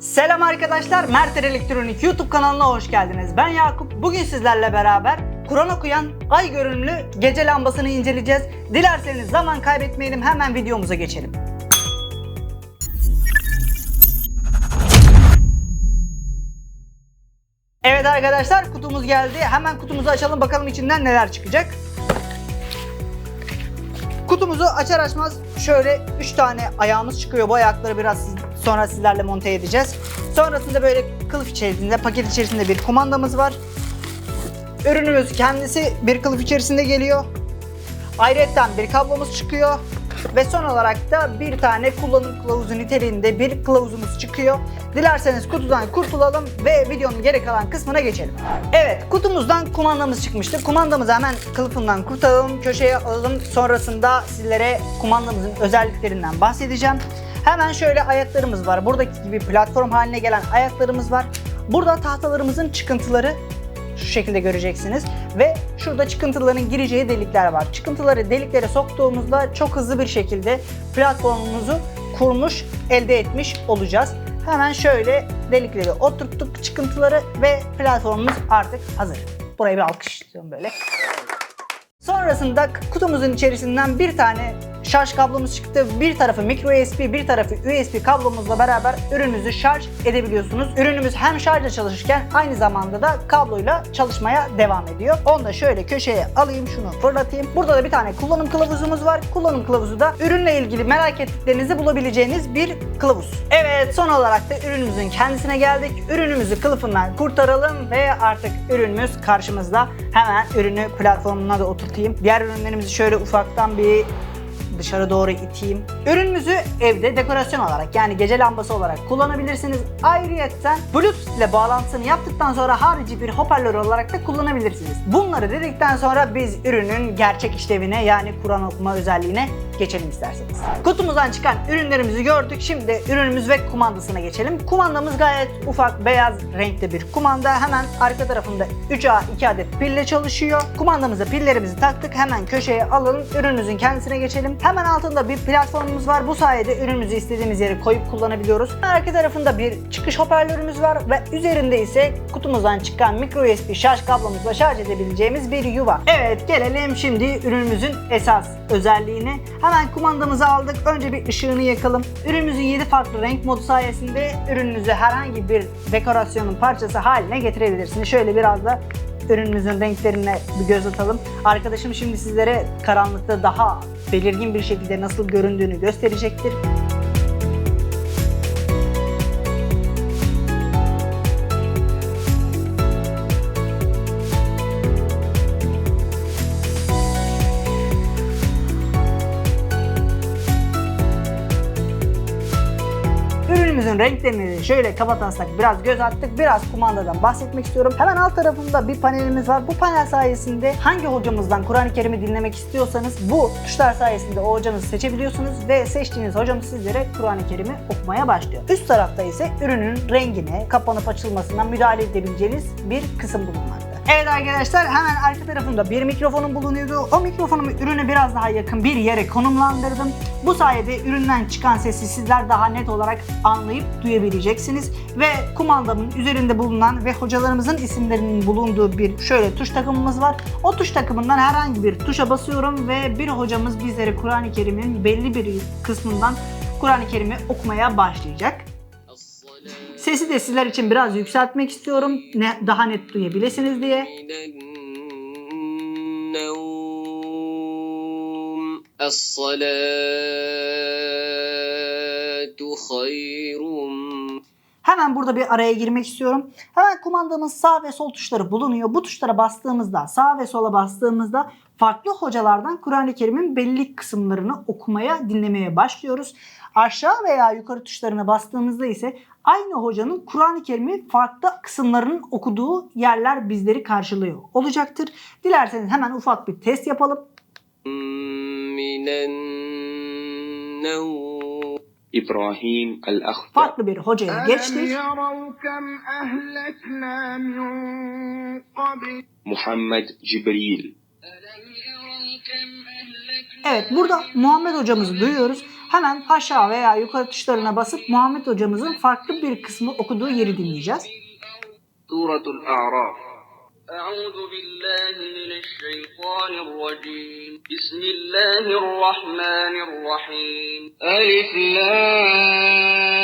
Selam arkadaşlar, Merter Elektronik YouTube kanalına hoş geldiniz. Ben Yakup. Bugün sizlerle beraber Kur'an okuyan ay görünümlü gece lambasını inceleyeceğiz. Dilerseniz zaman kaybetmeyelim, hemen videomuza geçelim. Evet arkadaşlar, kutumuz geldi. Hemen kutumuzu açalım bakalım içinden neler çıkacak. Kutumuzu açar açmaz şöyle 3 tane ayağımız çıkıyor. Bu ayakları biraz sonra sizlerle monte edeceğiz. Sonrasında böyle kılıf içerisinde, paket içerisinde bir kumandamız var. Ürünümüz kendisi bir kılıf içerisinde geliyor. Ayrıca bir kablomuz çıkıyor. Ve son olarak da bir tane kullanım kılavuzu niteliğinde bir kılavuzumuz çıkıyor. Dilerseniz kutudan kurtulalım ve videonun geri kalan kısmına geçelim. Evet kutumuzdan kumandamız çıkmıştı. Kumandamızı hemen kılıfından kurtaralım, köşeye alalım. Sonrasında sizlere kumandamızın özelliklerinden bahsedeceğim. Hemen şöyle ayaklarımız var. Buradaki gibi platform haline gelen ayaklarımız var. Burada tahtalarımızın çıkıntıları şu şekilde göreceksiniz. Ve şurada çıkıntıların gireceği delikler var. Çıkıntıları deliklere soktuğumuzda çok hızlı bir şekilde platformumuzu kurmuş, elde etmiş olacağız. Hemen şöyle delikleri oturttuk çıkıntıları ve platformumuz artık hazır. Buraya bir alkış istiyorum böyle. Sonrasında kutumuzun içerisinden bir tane şarj kablomuz çıktı. Bir tarafı micro USB, bir tarafı USB kablomuzla beraber ürününüzü şarj edebiliyorsunuz. Ürünümüz hem şarjla çalışırken aynı zamanda da kabloyla çalışmaya devam ediyor. Onu da şöyle köşeye alayım, şunu fırlatayım. Burada da bir tane kullanım kılavuzumuz var. Kullanım kılavuzu da ürünle ilgili merak ettiklerinizi bulabileceğiniz bir kılavuz. Evet, son olarak da ürünümüzün kendisine geldik. Ürünümüzü kılıfından kurtaralım ve artık ürünümüz karşımızda. Hemen ürünü platformuna da oturtayım. Diğer ürünlerimizi şöyle ufaktan bir dışarı doğru iteyim. Ürünümüzü evde dekorasyon olarak yani gece lambası olarak kullanabilirsiniz. Ayrıyeten Bluetooth ile bağlantısını yaptıktan sonra harici bir hoparlör olarak da kullanabilirsiniz. Bunları dedikten sonra biz ürünün gerçek işlevine yani Kur'an okuma özelliğine geçelim isterseniz. Kutumuzdan çıkan ürünlerimizi gördük. Şimdi ürünümüz ve kumandasına geçelim. Kumandamız gayet ufak beyaz renkte bir kumanda. Hemen arka tarafında 3A 2 adet pille çalışıyor. Kumandamıza pillerimizi taktık. Hemen köşeye alalım. Ürünümüzün kendisine geçelim. Hemen altında bir platformumuz var. Bu sayede ürünümüzü istediğimiz yere koyup kullanabiliyoruz. Arka tarafında bir çıkış hoparlörümüz var ve üzerinde ise kutumuzdan çıkan micro USB şarj kablomuzla şarj edebileceğimiz bir yuva. Evet gelelim şimdi ürünümüzün esas özelliğine. Hemen kumandamızı aldık. Önce bir ışığını yakalım. Ürünümüzün 7 farklı renk modu sayesinde ürününüzü herhangi bir dekorasyonun parçası haline getirebilirsiniz. Şöyle biraz da ürünümüzün renklerine bir göz atalım. Arkadaşım şimdi sizlere karanlıkta daha belirgin bir şekilde nasıl göründüğünü gösterecektir. Ürünümüzün renklerini şöyle kabataslak biraz göz attık. Biraz kumandadan bahsetmek istiyorum. Hemen alt tarafında bir panelimiz var. Bu panel sayesinde hangi hocamızdan Kur'an-ı Kerim'i dinlemek istiyorsanız bu tuşlar sayesinde o hocamızı seçebiliyorsunuz ve seçtiğiniz hocamız sizlere Kur'an-ı Kerim'i okumaya başlıyor. Üst tarafta ise ürünün rengine, kapanıp açılmasından müdahale edebileceğiniz bir kısım bulunmakta. Evet arkadaşlar hemen arka tarafımda bir mikrofonum bulunuyordu. O mikrofonumu ürüne biraz daha yakın bir yere konumlandırdım. Bu sayede üründen çıkan sesi sizler daha net olarak anlayıp duyabileceksiniz. Ve kumandamın üzerinde bulunan ve hocalarımızın isimlerinin bulunduğu bir şöyle tuş takımımız var. O tuş takımından herhangi bir tuşa basıyorum ve bir hocamız bizlere Kur'an-ı Kerim'in belli bir kısmından Kur'an-ı Kerim'i okumaya başlayacak. Sesi de sizler için biraz yükseltmek istiyorum. Ne, daha net duyabilirsiniz diye. Hemen burada bir araya girmek istiyorum. Hemen kumandamın sağ ve sol tuşları bulunuyor. Bu tuşlara bastığımızda, sağ ve sola bastığımızda farklı hocalardan Kur'an-ı Kerim'in belli kısımlarını okumaya, dinlemeye başlıyoruz. Aşağı veya yukarı tuşlarına bastığımızda ise aynı hocanın Kur'an-ı Kerim'i farklı kısımlarının okuduğu yerler bizleri karşılıyor olacaktır. Dilerseniz hemen ufak bir test yapalım. İbrahim el Farklı bir hocaya geçtik. Muhammed Cibril. Evet burada Muhammed hocamızı duyuyoruz. Hemen aşağı veya yukarı tuşlarına basıp Muhammed hocamızın farklı bir kısmı okuduğu yeri dinleyeceğiz. سورة الأعراف أعوذ بالله من الشيطان الرجيم بسم الله الرحمن الرحيم ألف لام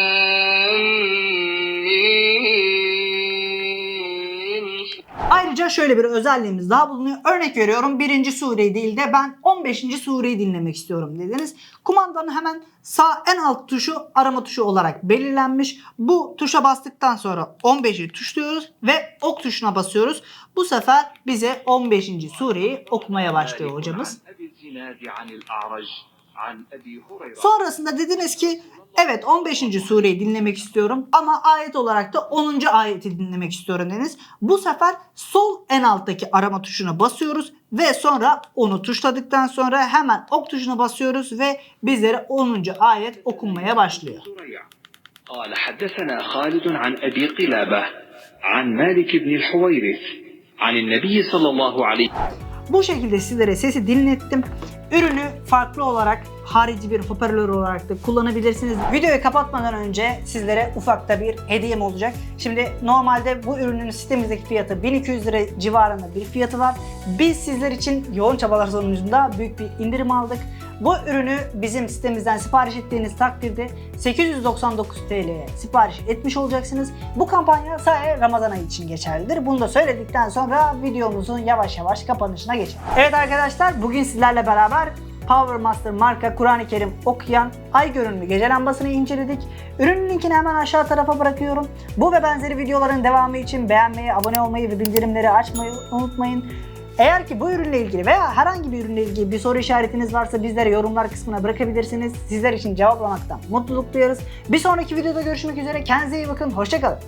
Ayrıca şöyle bir özelliğimiz daha bulunuyor. Örnek veriyorum birinci sureyi değil de ben 15. sureyi dinlemek istiyorum dediniz. Kumandanın hemen sağ en alt tuşu arama tuşu olarak belirlenmiş. Bu tuşa bastıktan sonra 15'i tuşluyoruz ve ok tuşuna basıyoruz. Bu sefer bize 15. sureyi okumaya başlıyor hocamız. عن أبي الزناد عن الأعرج عن أبي هريرة Sonrasında dediniz ki evet 15. sureyi dinlemek istiyorum ama ayet olarak da 10. ayeti dinlemek istiyorum dediniz. Bu sefer sol en alttaki arama tuşuna basıyoruz ve sonra onu tuşladıktan sonra hemen ok tuşuna basıyoruz ve bizlere 10. ayet okunmaya başlıyor. سريع قال حدثنا خالد عن أبي قلابة عن مالك بن الحويرث عن النبي صلى الله عليه Bu şekilde sizlere sesi dinlettim. Ürünü farklı olarak harici bir hoparlör olarak da kullanabilirsiniz. Videoyu kapatmadan önce sizlere ufakta bir hediyem olacak. Şimdi normalde bu ürünün sitemizdeki fiyatı 1200 lira civarında bir fiyatı var. Biz sizler için yoğun çabalar sonucunda büyük bir indirim aldık. Bu ürünü bizim sitemizden sipariş ettiğiniz takdirde 899 TL'ye sipariş etmiş olacaksınız. Bu kampanya sadece Ramazan ayı için geçerlidir. Bunu da söyledikten sonra videomuzun yavaş yavaş kapanışına geçelim. Evet arkadaşlar bugün sizlerle beraber Power Master marka Kur'an-ı Kerim okuyan ay görünümlü gece lambasını inceledik. Ürünün linkini hemen aşağı tarafa bırakıyorum. Bu ve benzeri videoların devamı için beğenmeyi, abone olmayı ve bildirimleri açmayı unutmayın. Eğer ki bu ürünle ilgili veya herhangi bir ürünle ilgili bir soru işaretiniz varsa bizlere yorumlar kısmına bırakabilirsiniz. Sizler için cevaplamaktan mutluluk duyarız. Bir sonraki videoda görüşmek üzere. Kendinize iyi bakın. Hoşçakalın.